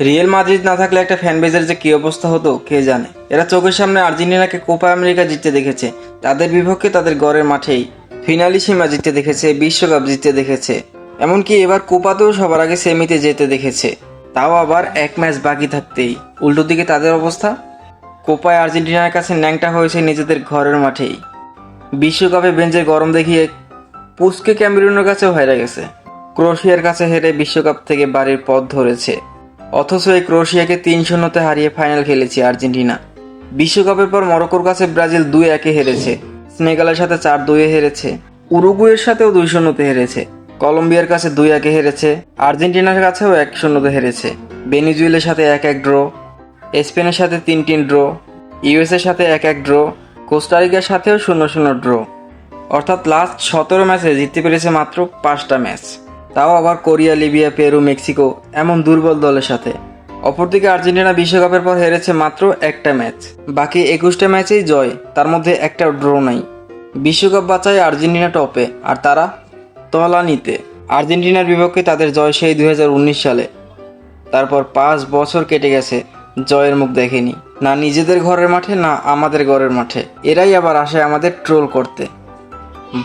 Real Madrid না থাকলে একটা ফ্যান বেজের যে কি অবস্থা হতো, কে জানে? এরা চোখের সামনে আর্জেন্টিনাকে কোপা আমেরিকা জিততে দেখেছে। তাদের বিপক্ষে তাদের গড়ের মাঠেই ফিনালি সীমা জিততে দেখেছে, বিশ্বকাপ জিততে দেখেছে। এমনকি এবার কোপাতেও সবার আগে সেমিতে যেতে দেখেছে। তাও আবার এক ম্যাচ বাকি থাকতেই। উল্টো দিকে তাদের অবস্থা? কোপায় আর্জেন্টিনার কাছে ন্যাংটা হয়েছে নিজেদের ঘরের মাঠেই। বিশ্বকাপে বেঞ্চে গরম দেখিয়ে পুস্কে ক্যামেরুনের কাছেও হেরে গেছে। ক্রোশিয়ার কাছে হেরে বিশ্বকাপ থেকে বাড়ির পথ ধরেছে। অথচ এই ক্রোশিয়াকে তিন শূন্যতে হারিয়ে ফাইনাল খেলেছে আর্জেন্টিনা। বিশ্বকাপের পর মরক্কোর কাছে ব্রাজিল দুই একে হেরেছে। স্নেগালের সাথে চার দুইয়ে হেরেছে। উরুগুয়ের সাথেও দুই শূন্যতে হেরেছে। কলম্বিয়ার কাছে দুই একে হেরেছে। আর্জেন্টিনার কাছেও এক শূন্যতে হেরেছে। বেনিজুয়েলের সাথে এক এক ড্র। স্পেনের সাথে তিন তিন ড্র। ইউএসের সাথে এক এক ড্র কোস্টারিকার সাথেও শূন্য শূন্য ড্র। অর্থাৎ লাস্ট সতেরো ম্যাচে জিততে পেরেছে মাত্র পাঁচটা ম্যাচ। তাও আবার কোরিয়া, লিবিয়া, পেরু, মেক্সিকো এমন দুর্বল দলের সাথে। অপরদিকে আর্জেন্টিনা বিশ্বকাপের পর হেরেছে মাত্র একটা ম্যাচ। বাকি একুশটা ম্যাচেই জয়, তার মধ্যে একটা ড্র নাই। বিশ্বকাপ বাঁচায় আর্জেন্টিনা টপে, আর তারা তলানিতে আর্জেন্টিনার বিপক্ষে তাদের জয় সেই দু হাজার উনিশ সালে। তারপর পাঁচ বছর কেটে গেছে, জয়ের মুখ দেখেনি। না নিজেদের ঘরের মাঠে, না আমাদের ঘরের মাঠে। এরাই আবার আসে আমাদের ট্রোল করতে।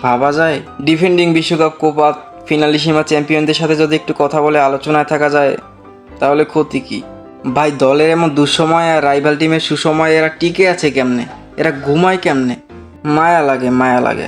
ভাবা যায়, ডিফেন্ডিং বিশ্বকাপ কোপা ফিনালি সীমা চ্যাম্পিয়নদের সাথে যদি একটু কথা বলে আলোচনায় থাকা যায়, তাহলে ক্ষতি কি? ভাই, দলের এমন দুঃসময় আর রাইভাল টিমের সুসময় এরা টিকে আছে কেমনে? এরা ঘুমায় কেমনে? মায়া লাগে মায়া লাগে।